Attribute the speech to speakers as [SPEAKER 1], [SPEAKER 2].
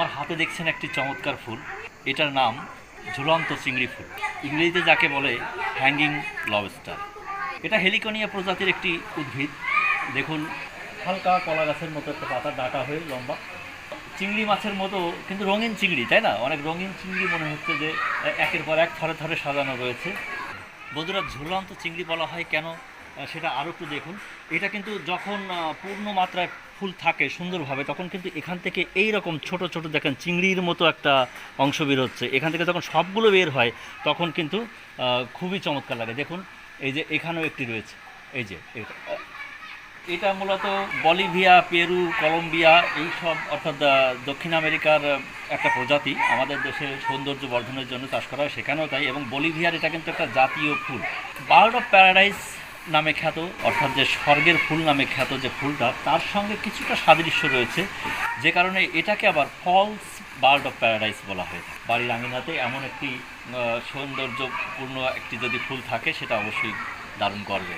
[SPEAKER 1] আমার হাতে দেখছেন একটি চমৎকার ফুল। এটার নাম ঝুলন্ত চিংড়ি ফুল। ইংরেজিতে যাকে বলে হ্যাঙ্গিং লবস্টার এটা হেলিকনিয়া প্রজাতির একটি উদ্ভিদ। দেখুন, হালকা কলা গাছের মতো একটা পাতা, ডাটা হয়ে লম্বা। চিংড়ি মাছের মতো, কিন্তু রঙিন চিংড়ি, তাই না? অনেক রঙিন চিংড়ি মনে হচ্ছে যে একের পর এক থরে থরে সাজানো রয়েছে। বন্ধুরা, ঝুলন্ত চিংড়ি বলা হয় কেন? সেটা আরও একটু দেখুন। এটা কিন্তু যখন পূর্ণ মাত্রায় ফুল থাকে সুন্দরভাবে, তখন কিন্তু এখান থেকে এই রকম ছোট ছোট দেখেন চিংড়ির মতো একটা অংশ বের হচ্ছে এখান থেকে যখন সবগুলো বের হয়, তখন কিন্তু খুবই চমৎকার লাগে। দেখুন, এই যে এখানেও একটি রয়েছে। এই যে এটা মূলত বলিভিয়া, পেরু, কলম্বিয়া এই সব অর্থাৎ দক্ষিণ আমেরিকার একটা প্রজাতি। আমাদের দেশে সৌন্দর্য বর্ধনের জন্য চাষ করা হয়, সেখানেও তাই। এবং বলিভিয়ার এটা কিন্তু একটা জাতীয় ফুল। বার্ড অফ প্যারাডাইস নামে খ্যাত, অর্থাৎ যে স্বর্গের ফুল নামে খ্যাত যে ফুলটা, তার সঙ্গে কিছুটা সাদৃশ্য রয়েছে, যে কারণে এটাকে আবার ফলস বার্ড অফ প্যারাডাইস বলা হয় বাড়ির আঙিনাতে এমন একটি সৌন্দর্যপূর্ণ একটি যদি ফুল থাকে, সেটা অবশ্যই দারুণ করবে।